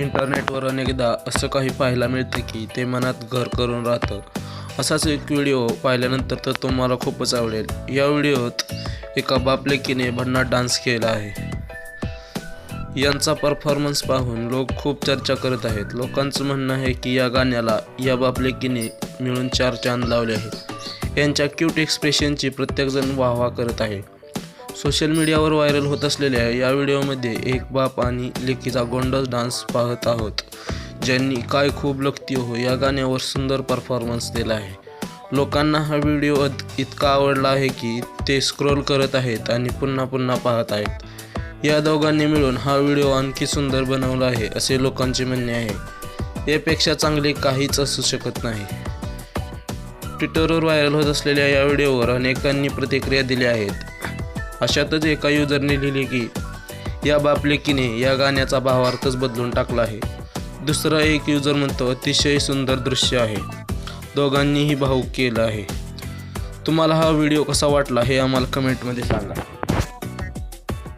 इंटरनेटवर अनेकदा असं काही पाहायला मिळतं की ते मनात घर करून राहतं. असाच एक व्हिडिओ पाहिल्यानंतर तर तुम्हाला खूपच आवडेल. या व्हिडिओत एका बापलेकीने भन्नाट डान्स केला आहे. यांचा परफॉर्मन्स पाहून लोक खूप चर्चा करत आहेत. लोकांचं म्हणणं आहे की या गाण्याला या बापलेकीने मिळून चार चांद लावले आहेत. यांच्या क्यूट एक्सप्रेशनची प्रत्येकजण वाहवा करत आहे. सोशल मीडियावर व्हायरल होत असलेल्या या व्हिडिओमध्ये एक बाप आणि लेकीचा गोंडस डान्स पाहत आहोत ज्यांनी काय खूप लगती हो या गाण्यावर सुंदर परफॉर्मन्स दिला आहे. लोकांना हा व्हिडिओ इतका आवडला आहे की ते स्क्रोल करत आहेत आणि पुन्हा पुन्हा पाहत आहेत. या दोघांनी मिळून हा व्हिडिओ आणखी सुंदर बनवला आहे असे लोकांचे म्हणणे आहे. यापेक्षा चांगले काहीच असू शकत नाही. ट्विटरवर व्हायरल होत असलेल्या या व्हिडिओवर अनेकांनी प्रतिक्रिया दिल्या आहेत. अशातच एका युजरने लिहिले की या बापलेकीने या गाण्याचा भावार्थच बदलून टाकला आहे. दुसरा एक युजर म्हणतो अतिशय सुंदर दृश्य आहे. दोघांनीही भाऊक केलं आहे. तुम्हाला हा व्हिडिओ कसा वाटला हे आम्हाला कमेंटमध्ये सांगा.